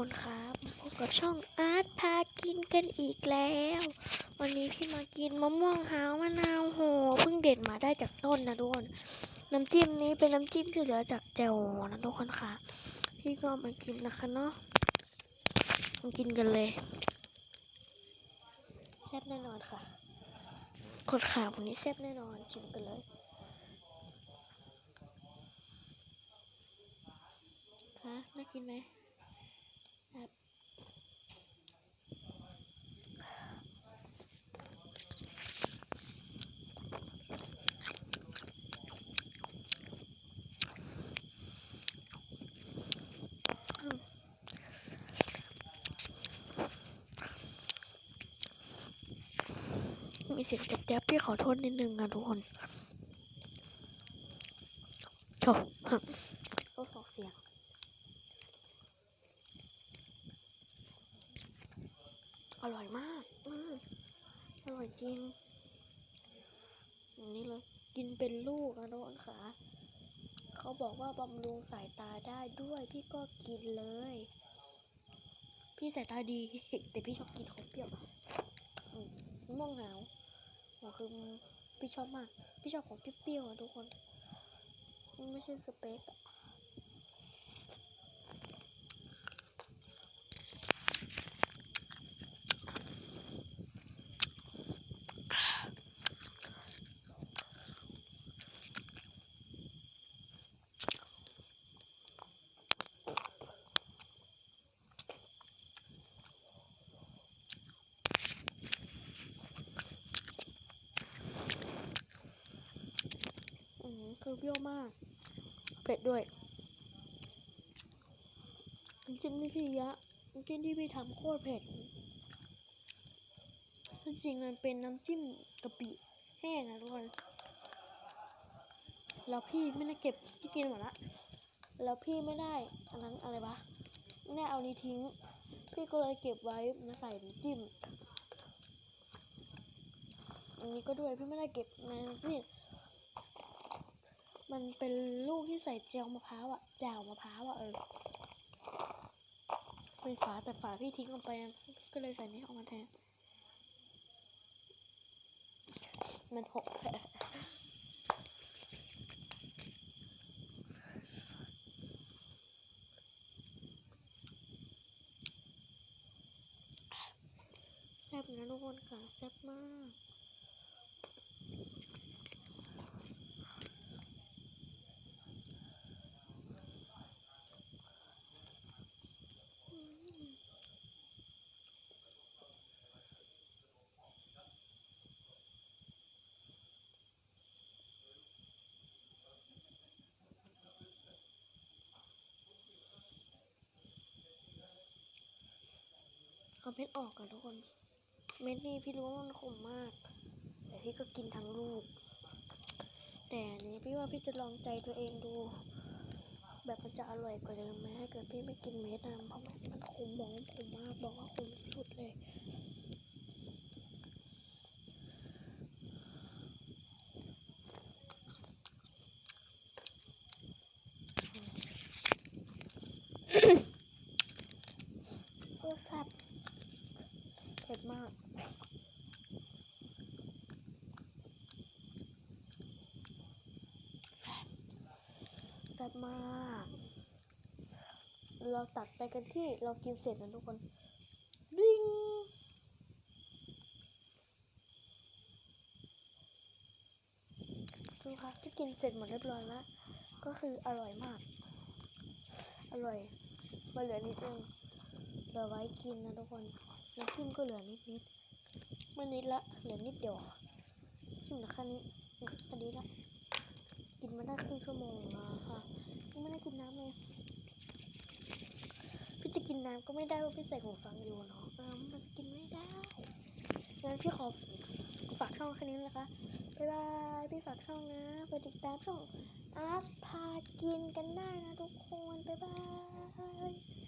คนครับพบกับช่องอาร์ตพากินกันอีกแล้ว วันนี้พี่มากินมะม่วงหาวมะนาวโหเพิ่งเด็ดมาได้จากต้นนะทุกคนน้ำจิ้มนี้เป็นน้ำจิ้มที่เหลือจากแจ่วนะทุกคนค่ะ พี่ก็มากินนะคะเนาะมากินกันเลยแซ่บแน่นอนค่ะคนขาวันนี้แซ่บแน่นอนชิมกันเลยคะน่ากินไหม มีเสียงแจ๊บๆพี่ขอโทษนิดนึงนะทุกคนโถก็ออกเสียงอร่อยมากอืมอร่อยจริงอย่างนี้เลย กินเป็นลูกนะทุกคนค่ะเขา บอกว่าบำรุงสายตาได้ด้วยพี่ก็กินเลย พี่สายตาดี แต่พี่ชอบกินของเปรี้ยวม่วงหาวหัวคือพี่ชอบมาก พี่ชอบของเปรี้ยวๆอะทุกคนมันไม่ใช่สเปกอะ อืม คือเปรี้ยวมาก เผ็ดด้วยน้ำจิ้มที่พี่ยะน้ำจิ้มที่พี่ทำโคตรเผ็ดจริงๆมันเป็นน้ำจิ้มกะปิแห้งนะทุกคนแล้วพี่ไม่ได้เก็บที่กินหมดละแล้วพี่ไม่ได้อันนั้นอะไรวะไม่ได้เอานี้ทิ้ง พี่ก็เลยเก็บไว้มาใส่น้ำจิ้มอันนี้ก็ด้วยพี่ไม่ได้เก็บในน้ำจิ้ มันเป็นลูกที่ใส่เจลมะพร้าวอะแจวมะพร้าวอะเออเป็นฝาแต่ฝาพี่ทิ้งลงไปอะก็เลยใส่นี้ออกมาแทน มันหกแซ่บนะทุกคนค่ะแซ่บมาก เอาเม็ดออกกันทุกคน เม็ดนี่พี่รู้ว่ามันขมมาก แต่พี่ก็กินทั้งลูก แต่นี้พี่ว่าพี่จะลองใจตัวเองดู แบบมันจะอร่อยกว่าเดิมไหมถ้าเกิดพี่ไม่กินเม็ดนะเพราะมันมันขมมองขมมากบอกว่าขมที่สุดเลย เปรี้ยวแซ่บเผ็ดมาก แซ่บมาก เราตัดไปกันที่เรากินเสร็จนะทุกคน ดิ้งดูค่ะที่กินเสร็จหมดเรียบร้อยแล้ว ก็คืออร่อยมาก อร่อย มาเหลือนิดนึงเหลือไว้กินนะทุกคนน้ำจิ้มก็เหลือนิดนิดไม่นิดละ เหลือนิดเดียวชิมนะค่นี้อืมพอดีละ นมาได้ครึ่งชั่วโมงแล้วค่ะยังไม่ได้กินน้ำเลยพี่จะกินน้ำก็ไม่ได้เพราะพี่ใส่หูฟังอยู่เนาะเออมันกินไม่ได้งั้นพี่ขอฝากช่องแค่นี้นะคะบ๊ายบายพี่ฝากช่องนะไปติดตามช่องอาร์ตพากินกันได้นะทุกคนบ๊ายบาย